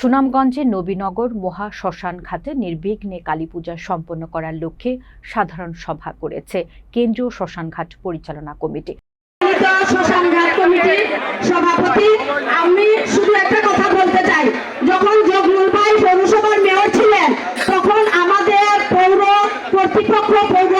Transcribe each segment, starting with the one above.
সুনামগঞ্জের নবীনগর মহা শ্মশান ঘাটে নির্বিঘ্নে কালীপূজা সম্পন্ন করার লক্ষ্যে সাধারণ সভা করেছে কেন্দ্রীয় শ্মশানঘাট পরিচালনা কমিটি। শ্মশান ঘাট কমিটির সভাপতি, আমি শুধু একটা কথা বলতে চাই। যখন জগমুল ভাই পৌরসভার মেয়র ছিলেন, তখন আমাদের পৌর কর্তৃপক্ষ, পৌর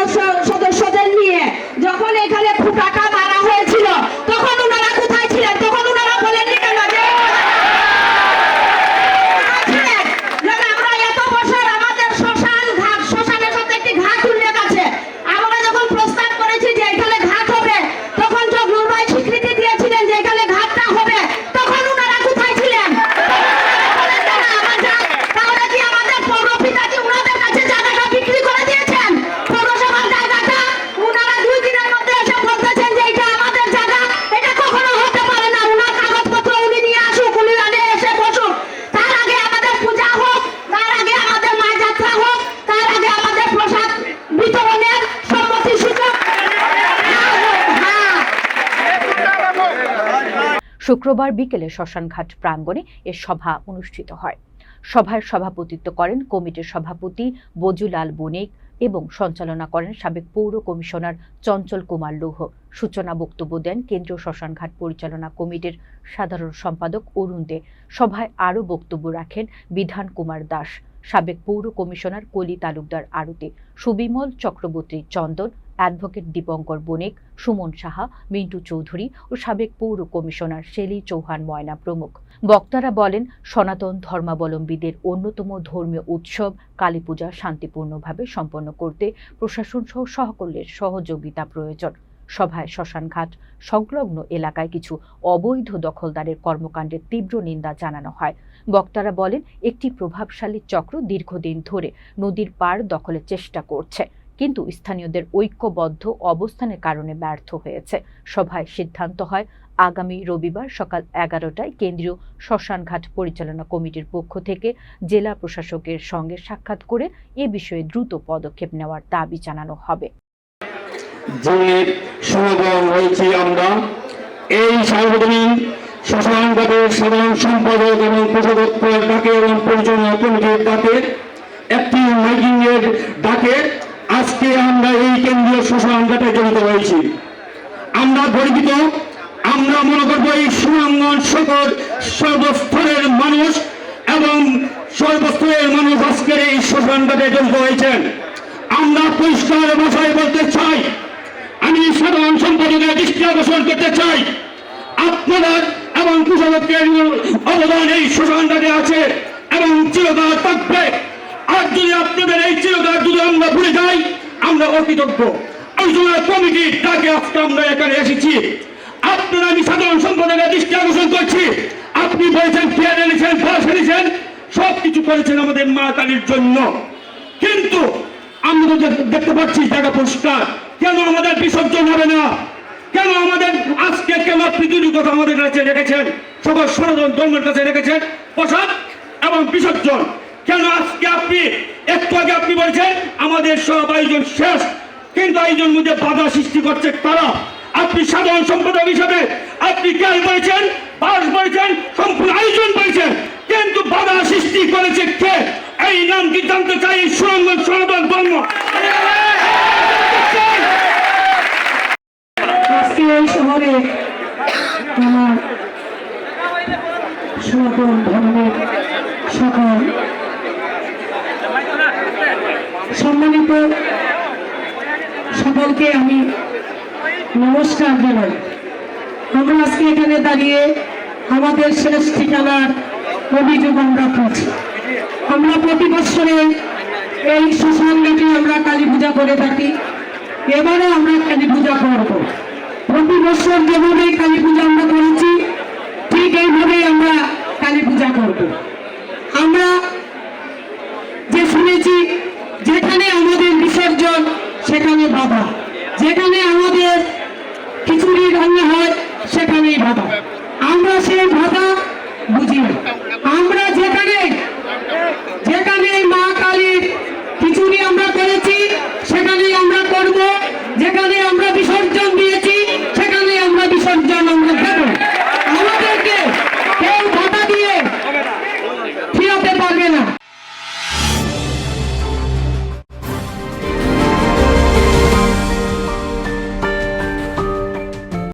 শুক্রবার বিকেলে শ্মশানঘাট প্রাঙ্গণে এ সভা অনুষ্ঠিত হয়। সভায় সভাপতিত্ব করেন কমিটির সভাপতি বজুলাল বণিক এবং সঞ্চালনা করেন সাবেক পৌর কমিশনার চঞ্চল কুমার লৌহ। সূচনা বক্তব্য দেন কেন্দ্রীয় শ্মশানঘাট পরিচালনা কমিটির সাধারণ সম্পাদক অরুণ দে। সভায় আরও বক্তব্য রাখেন বিধান কুমার দাস, সাবেক পৌর কমিশনার কলি তালুকদার আরতি, সুবিমল চক্রবর্তী চন্দন অ্যাডভোকেট দীপঙ্কর বণিক, সুমন সাহা, মিন্টু চৌধুরী ও সাবেক পৌর কমিশনার শেলি চৌহান ময়না প্রমুখ। বক্তারা বলেন, সনাতন ধর্মাবলম্বীদের অন্যতম ধর্মীয় উৎসব কালীপূজা শান্তিপূর্ণভাবে সম্পন্ন করতে প্রশাসন সহ সকলের সহযোগিতা প্রয়োজন। সভায় শ্মশানঘাট সংলগ্ন এলাকায় কিছু অবৈধ দখলদারের কর্মকাণ্ডের তীব্র নিন্দা জানানো হয়। বক্তারা বলেন, একটি প্রভাবশালী চক্র দীর্ঘদিন ধরে নদীর পার দখলের চেষ্টা করছে। কিন্তু স্থানীয়দের ঐক্যবদ্ধ অবস্থানের কারণে ব্যর্থ হয়েছে। সভায় সিদ্ধান্ত হয়, আগামী রবিবার সকাল এগারোটায় কেন্দ্রীয় শ্মশানঘাট পরিচালনা কমিটির পক্ষ থেকে জেলা প্রশাসকের সঙ্গে সাক্ষাৎ করে এ বিষয়ে দ্রুত পদক্ষেপ নেওয়ার দাবি জানানো হবে। হয়েছি আমরা। এই সার্বজনীন শ্মশানঘাটের সাধারণ সম্পাদক এবং কোষাধ্যক্ষের ডাকে এবং পরিচালনা কমিটির ডাকে, একটি এর ডাকে আজকে আমরা এই কেন্দ্রীয় শ্মশানঘাটে জড়িত হয়েছি আমরা গর্বিত, আমরা মনে করব এই সুনামগঞ্জ সকল সর্বস্তরের মানুষ এবং সর্বস্তরের মানুষ আজকের এই শ্মশানঘাটে জড়িত হয়েছেন আমরা পরিষ্কার ভাষায় বলতে চাই, আমি সাধারণ সম্পাদকের দৃষ্টি আকর্ষণ করতে চাই, আপনারা এবং কৃষকের অবদান এই শ্মশানঘাটে আছে এবং চিরকাল থাকবে। আর যদি আপনাদের এই চিরকাল যদি আমরা ভুলে যাই আমরা অকৃতজ্ঞ ডাকে আজকে আমরা এখানে এসেছি? আপনারা আমি সাধারণ সম্পাদকের দৃষ্টি আকর্ষণ করছি। আপনি বলেছেন এনেছেন এনেছেন করেছেন আমাদের মা কালীর জন্য। কিন্তু আমরা তো দেখতে পাচ্ছি জায়গা পরিষ্কার। কেন আমাদের বিসর্জন হবে না? কেন আমাদের আজকে কেন দুটি কথা আমাদের কাছে রেখেছেন? সকল সনাতন ধর্মের কাছে রেখেছেন প্রসাদ এবং বিসর্জন। কেন আজকে আপনি একটু আগে আপনি বলছেন আমাদের সব আয়োজন শেষ। কিন্তু আয়োজন মধ্যে বাধা সৃষ্টি করছে তারা। আপনি সাধারণ সম্পাদক হিসাবে আপনি কেন বলেছেন পাস বলেছেন সম্পূর্ণ আয়োজন বলেছেন কিন্তু বাধা সৃষ্টি করেছে কে? এই নাম কি জানতে চাই? সুরঙ্গন সনাতন আজকে এই শহরে সনাতন ধর্মের সকল সম্মানিত সকলকে আমি নমস্কার জানাই। আমরা আজকে এখানে দাঁড়িয়ে আমাদের শেষ ঠিকানার অভিযোগ আমরা করছি। আমরা প্রতি বছরে এই শ্মশানঘাটে আমরা কালী পূজা করে থাকি। এবারে আমরা কালী পূজা করব। প্রতি বছর যেভাবে কালী পূজা আমরা করেছি, ঠিক এইভাবেই আমরা কালী পূজা করব। আমরা যে শুনেছি, যেখানে সেখানে বাধা যেখানে